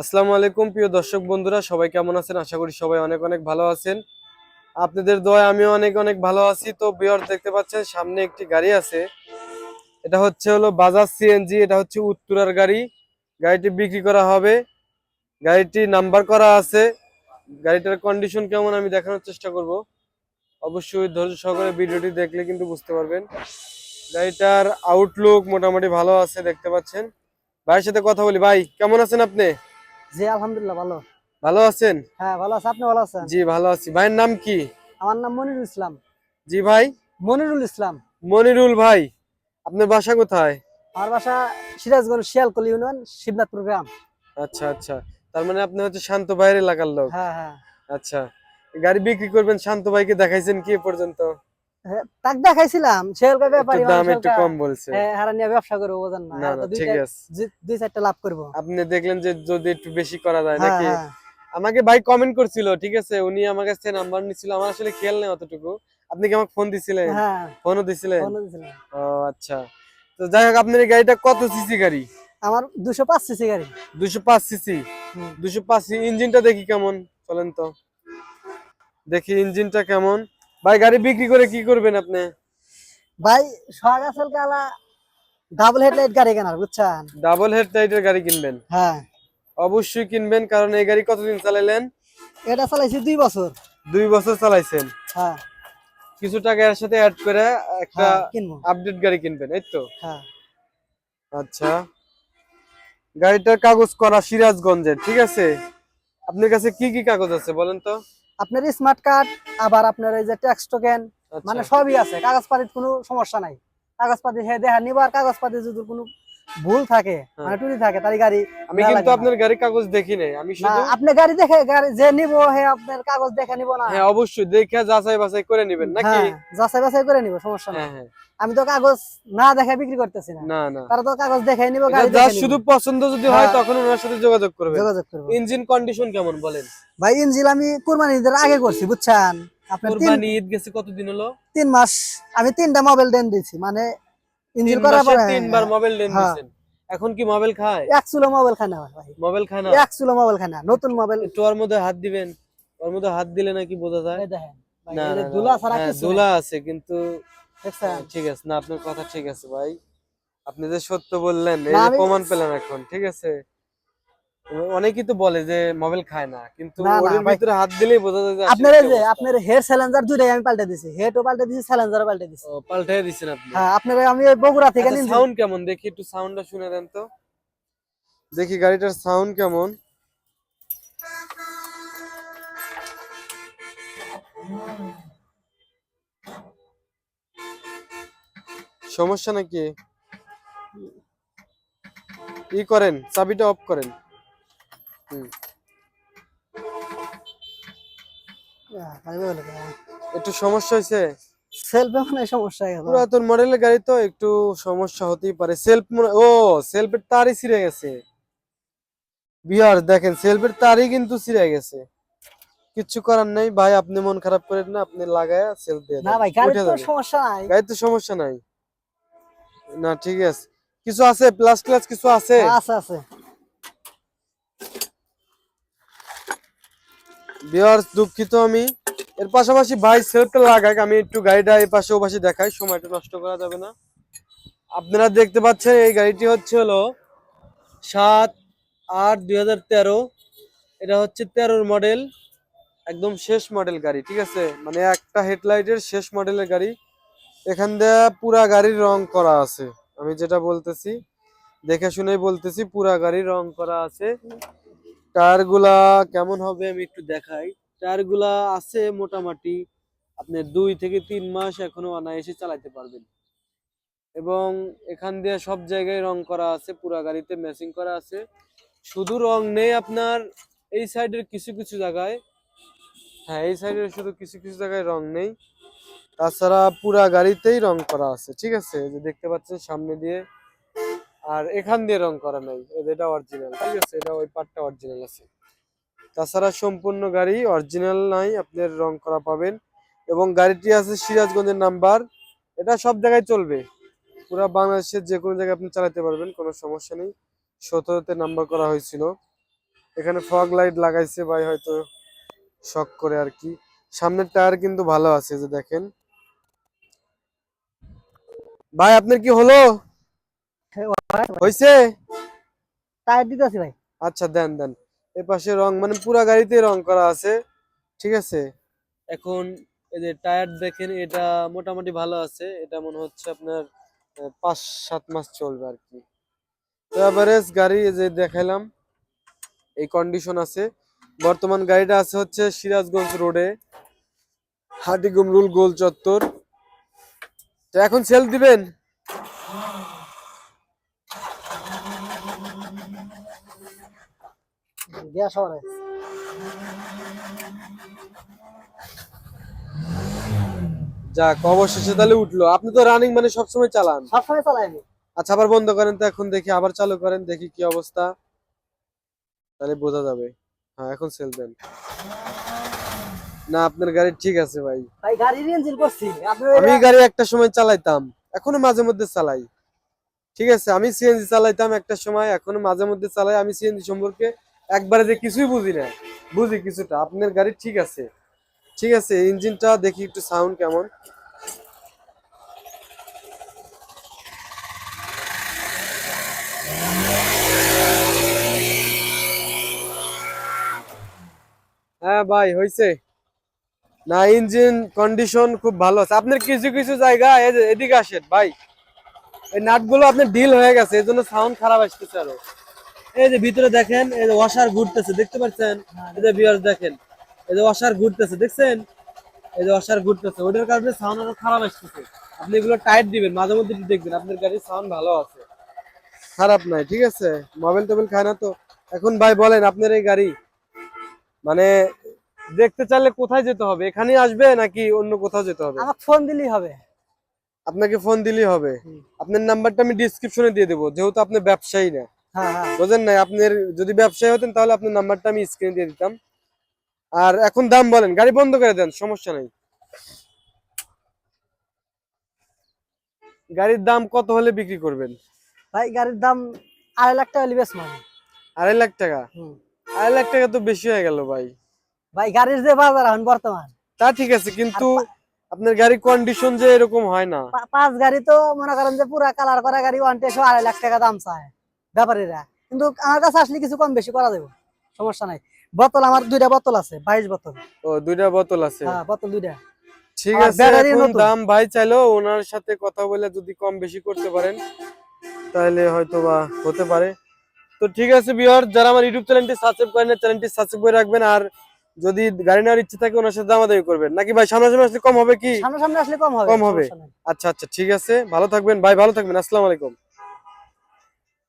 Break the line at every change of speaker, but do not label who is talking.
আসসালামু আলাইকুম, প্রিয় দর্শক বন্ধুরা, সবাই কেমন আছেন? আশা করি সবাই অনেক অনেক ভালো আছেন। আপনাদের দোয়ায় আমিও অনেক অনেক ভালো আছি। তো বিয়ার দেখতে পাচ্ছেন, সামনে একটি গাড়ি আছে। এটা হচ্ছে হলো বাজাজ সিএনজি, এটা হচ্ছে উত্তরার গাড়ি। গাড়িটি বিক্রি করা হবে। গাড়িটি নাম্বার করা আছে। গাড়িটার কন্ডিশন কেমন আমি দেখানোর চেষ্টা করব। অবশ্যই ধৈর্য সহকারে ভিডিওটি দেখলে কিন্তু বুঝতে পারবেন। গাড়িটার আউটলুক মোটামুটি ভালো আছে, দেখতে পাচ্ছেন। ভাইয়ের সাথে কথা বলি। ভাই, কেমন আছেন আপনি?
জি আলহামদুলিল্লাহ ভালো।
ভালো আছেন?
হ্যাঁ ভালো আছে। আপনি ভালো আছেন?
জি ভালো আছি। ভাইয়ের নাম কি?
আমার নাম মনিরুল ইসলাম।
জি ভাই?
মনিরুল ইসলাম।
মনিরুল ভাই আপনার বাসা কোথায়?
আমার বাসা সিরাজগঞ্জ শিয়ালকলি ইউনিয়ন শিবনাথপুর গ্রাম।
আচ্ছা আচ্ছা। তার মানে আপনি হচ্ছে শান্ত ভাইয়ের এলাকার লোক?
হ্যাঁ হ্যাঁ।
আচ্ছা। গাড়ি বিক্রি করবেন শান্ত ভাইকে দেখাইছেন কি এ পর্যন্ত?
তাক দেখাইছিলাম শিয়ালকল ব্যাপারী
দাম একটু কম বলছে।
হ্যাঁ, হারা নিয়ে ব্যবসা করব বোঝেন না।
ঠিক আছে।
দুই- চারটা লাভ করব।
আপনি দেখলেন যে যদি একটু বেশি করা যায়
হ্যাঁ
নাকি?
হ্যাঁ।
আমাকে ভাই কমেন্ট করছিল ঠিক আছে? উনি আমার কাছ থেকে নাম্বার নিছিল আমার আসলে খেয়াল নেই অতটুকু। আপনি কি আমাকে ফোন দিছিলেন?
হ্যাঁ।
ফোনও দিছিলেন। ও আচ্ছা। তো যাই হোক আপনার গাড়িটা কত সিসি গাড়ি?
আমার দুশো পাঁচ সিসি গাড়ি।
দুশো পাঁচ সিসি
হুম।
দুশো পাঁচ ইঞ্জিনটা দেখি কেমন? চলেন তো। দেখি ইঞ্জিনটা কেমন? ভাই গাড়ি বিক্রি করে কি করবেন আপনি?
ভাই সোহাগ আসল কালা ডাবল হেডলাইট গাড়ি কেনার বুঝছেন?
ডাবল হেড লাইটের গাড়ি কিনবেন?
হ্যাঁ।
অবশ্যই কিনবেন কারণ এই গাড়ি কতদিন চালাইলেন?
এটা চালাইছি দুই বছর।
দুই বছর চালাইছেন?
হ্যাঁ।
কিছু টাকা এর সাথে অ্যাড করে একটা
হ্যাঁ
আপডেট গাড়ি কিনবেন এই তো?
হ্যাঁ।
আচ্ছা। গাড়িটার কাগজ করা সিরাজগঞ্জের ঠিক আছে? আপনার কাছে কি কি কাগজ আছে বলেন তো?
আপনার স্মার্ট কার্ড আবার আপনার এই যে ট্যাক্স টোকেন
আচ্ছা,
মানে সবই আছে কাগজপাতির কোনো সমস্যা নাই। কাগজপাতি হ্যাঁ দেখা নিবার কাগজপাতি যদি কোনো ভুল থাকে
হ্যাঁ।
মানে টুটি থাকে তার গাড়ি
আমি কিন্তু আপনার গাড়ির কাগজ দেখি নাই। আমি শুধু
আপনি গাড়ি দেখে গাড়ি যে নিব হে আপনার কাগজ দেখে নিব না।
হ্যাঁ অবশ্যই দেখে যাচাই বাছাই করে নেবেন নাকি?
হ্যাঁ যাচাই বাছাই করে নিব সমস্যা নাই।
হ্যাঁ হ্যাঁ।
আমি তো কাগজ না দেখে বিক্রি করতেছি না।
না না।
তারা তো কাগজ দেখে নিব গাড়ি দেখে
শুধু পছন্দ যদি হয়। তখন ওনার সাথে যোগাযোগ করবে
যোগাযোগ করব।
ইঞ্জিন কন্ডিশন কেমন বলেন?
ভাই ইঞ্জিন আমি কুরবানি ঈদের আগে করছি বুঝছেন? আপনার
কুরবানি ঈদ গেছে কতদিন হলো?
তিন মাস আমি তিনটা মোবাইল দেন দিয়েছি মানে ইঞ্জিল
তিন
করার পরে
তিনবার মোবাইল লেন
হ্যাঁ।
দিয়েছেন এখন কি মোবাইল খায়?
এক চুলো মোবাইল খায় না ভাই।
মোবাইল খায় না?
এক চুলো মোবাইল খায় না। নতুন মোবাইল
একটু ওর মধ্যে হাত দিবেন। ওর মধ্যে হাত দিলে নাকি বোঝা যায়।
দেখেন।
না
দুলা ছাড়া
হ্যাঁ,
কিছু
দুলা আছে কিন্তু ঠিক আছে না আপনার কথা ঠিক আছে ভাই। আপনি যে সত্য বললেন এই প্রমাণ পেলেন এখন ঠিক আছে? অনেকেই তো বলে যে মোবাইল খায় না কিন্তু ওর ভিতরে হাত দিলেই বোঝা যায়
আপনার যে আপনার হেয়ার স্যালেঞ্জার দুইটাই আমি পাল্টে দিছি হেডও পাল্টে দিছি স্যালেঞ্জারও পাল্টে দিছি।
ও, পাল্টাই দিচ্ছেন আপনি?
হ্যাঁ আপনার আমি বগুড়া থেকে নিয়েছি
সাউন্ড কেমন? দেখি একটু সাউন্ডটা শুনে দেন তো। দেখি গাড়িটার সাউন্ড কেমন। সমস্যা নাকি? ই করেন চাবিটা অফ করেন। একটু সমস্যা হয়েছে
সেলফে মানে সমস্যা
পুরাতন মডেলের গাড়ি তো একটু সমস্যা হতেই পারে। সেলফ ও সেলফের তারই ছিঁড়ে গেছে। বিহার দেখেন সেলফের তারই কিন্তু ছিঁড়ে গেছে। কিচ্ছু করার নেই। ভাই আপনি মন খারাপ করেন না আপনি লাগায় সেলফ দিয়ে
না ভাই
উঠে
তো সমস্যা নাই।
গাড়ির তো সমস্যা নাই। না ঠিক আছে। কিছু আছে? প্লাস ক্লাস কিছু আছে?
আছে আছে।
বিহার দুঃখিত আমি। এর পাশাপাশি ভাই সেলফটা লাগাক, আমি একটু গাড়িটা এই পাশে ও পাশে দেখাই, সময়টা নষ্ট করা যাবে না। আপনারা দেখতে পাচ্ছেন এই গাড়িটি হচ্ছে হলো সাত আট দুই হাজার এটা হচ্ছে তেরোর মডেল একদম শেষ মডেল গাড়ি, ঠিক আছে? মানে একটা হেডলাইটের শেষ মডেলের গাড়ি। এখান দিয়ে পুরা গাড়ির রং করা আছে, আমি যেটা বলতেছি, দেখে শুনেই বলতেছি, পুরা গাড়ির রং করা আছে। টায়ারগুলা কেমন হবে আমি একটু দেখাই। টায়ারগুলা আছে মোটামুটি আপনি দুই থেকে তিন মাস এখনও অনায়াসে চালাতে পারবেন। এবং এখান দিয়ে সব জায়গায় রং করা আছে, পুরা গাড়িতে ম্যাচিং করা আছে। শুধু রং নেই আপনার, এই সাইডের কিছু কিছু জায়গায় হ্যাঁ এই সাইডের শুধু কিছু কিছু জায়গায় রং নেই। তাছাড়া পুরা গাড়িতেই রং করা আছে, ঠিক আছে? যে দেখতে পাচ্ছেন সামনে দিয়ে আর এখান দিয়ে রং করা নাই। এটা অরিজিনাল ঠিক আছে? এটা ওই পার্টটা অরিজিনাল আছে। তাছাড়া সম্পূর্ণ গাড়ি অরিজিনাল নাই আপনার রং করা পাবেন। এবং গাড়িটি আছে সিরাজগঞ্জের নাম্বার। এটা সব জায়গায় চলবে। পুরো বাংলাদেশের যে কোনো জায়গায় আপনি চালাতে পারবেন, কোনো সমস্যা নেই। সতেরোতে নাম্বার করা হয়েছিল। এখানে ফগ লাইট লাগাইছে ভাই, হয়তো শখ করে আর কি। সামনের টায়ার কিন্তু ভালো আছে, যে দেখেন। ভাই, আপনার কি হলো? হইছে?
টায়ার দিতেছি ভাই।
আচ্ছা দেন দেন। এ পাশে রং মানে পুরা গাড়িতে রং করা আছে ঠিক আছে? এখন এই যে টায়ার দেখেন এটা মোটামুটি ভালো আছে। এটা মনে হচ্ছে আপনার পাঁচ সাত মাস চলবে আর কি। তো এভারেজ গাড়ি যে দেখাইলাম এই কন্ডিশন আছে। বর্তমান গাড়িটা আছে হচ্ছে সিরাজগঞ্জ রোডে হাটিগুমরুল গোল চত্বর। তো এখন সেল দিবেন?
গ্যাস শহরে
যাক অবশেষে তাহলে উঠল। আপনি তো রানিং মানে সবসময় চালান।
সবসময় চালাই আমি
আচ্ছা আবার বন্ধ করেন তো এখন দেখি আবার চালু করেন দেখি কি অবস্থা। তাহলে বোঝা যাবে। হ্যাঁ এখন সেল দেন। না আপনার গাড়ি ঠিক আছে ভাই।
ভাই গাড়ির ইঞ্জিন করছি।
আমি গাড়ি একটা সময় চালাইতাম এখনও মাঝে মধ্যে চালাই। ঠিক আছে আমি সিএনজি চালাইতাম একটা সময় এখনও মাঝে মধ্যে চালাই। আমি সিএনজি সম্পর্কে একবারে যে কিছুই বুঝি না। বুঝি কিছুটা। আপনার গাড়ি ঠিক আছে। ঠিক আছে, ইঞ্জিনটা দেখি একটু সাউন্ড কেমন। হ্যাঁ ভাই হয়েছে না, ইঞ্জিন কন্ডিশন খুব ভালো আছে। আপনার কিছু কিছু জায়গা এদিকে আসেন ভাই। এই নাটগুলো আপনার ডিল হয়ে গেছে এই জন্য সাউন্ড খারাপ আসতেছে আরও। এই যে ভিতরে দেখেন এই যে ওয়াশার ঘুরতেছে দেখতে পাচ্ছেন? এই যে বিয়ার দেখেন এই যে ওয়াশার ঘুরতেছে দেখছেন? এই যে ওয়াশার ঘুরতেছে ওটার কারণে সাউন্ড আরও খারাপ আসতেছে। আপনি এগুলো টাইট দিবেন মাঝে মধ্যে দেখবেন আপনার গাড়ির সাউন্ড ভালো আছে। খারাপ নাই ঠিক আছে? মোবাইল টোবাইল খায় না তো। এখন ভাই বলেন আপনার এই গাড়ি মানে দেখতে চাইলে কোথায় যেতে হবে? এখানে আসবে নাকি অন্য কোথাও যেতে হবে?
আমাকে ফোন দিলেই হবে।
আপনাকে ফোন দিলেই হবে। আপনার নাম্বারটা আমি ডিসক্রিপশনে দিয়ে দেবো যেহেতু আপনি ব্যবসায়ী না। বুঝেন নাই আপনার যদি ব্যবসায়ী হতেন তাহলে আপনার নাম্বারটা আমি স্ক্রিনে দিয়ে দিতাম। আর এখন দাম বলেন গাড়ি বন্ধ করে দেন সমস্যা নাই। গাড়ির দাম কত হলে বিক্রি করবেন?
ভাই গাড়ির দাম আড়াই লাখ টাকা লিবেস মানে
আড়াই লাখ টাকা? আড়াই লাখ টাকা তো বেশি হয়ে গেল ভাই।
ভাই গাড়ির যে বাজার এখন বর্তমান।
তা ঠিক আছে কিন্তু আপনার গাড়ির কন্ডিশন যে এরকম হয় না।
পাঁচ গাড়ি তো মনে করেন যে পুরা কালার করা গাড়ি ওয়ান টেসও আড়াই লাখ টাকা দাম চায়। ব্যাপারীরা। কিন্তু আমার কাছে আসলে কিছু কম বেশি করা যাবে। সমস্যা নাই। বোতল আমার দুইটা বোতল আছে বাইশ বোতল।
ও দুইটা বোতল আছে?
হ্যাঁ বোতল দুইটা।
ঠিক আছে এখন দাম ভাই চাইলেও ওনার সাথে কথা বলে যদি কম বেশি করতে পারেন তাহলে হয়তো বা হতে পারে। তো ঠিক আছে বিহার যারা আমার ইউটিউব চ্যানেলটি সাবস্ক্রাইব করেন চ্যানেলটি সাবস্ক্রাইব করে রাখবেন। আর যদি গাড়ি নেওয়ার ইচ্ছে থাকে ওনার সাথে দামাদামি করবেন। নাকি ভাই সামনাসামনি আসলে কম হবে কি?
সামনে সামনে আসলে কম হবে
কম হবে। আচ্ছা আচ্ছা ঠিক আছে ভালো থাকবেন। ভাই ভালো থাকবেন। আসসালামু আলাইকুম।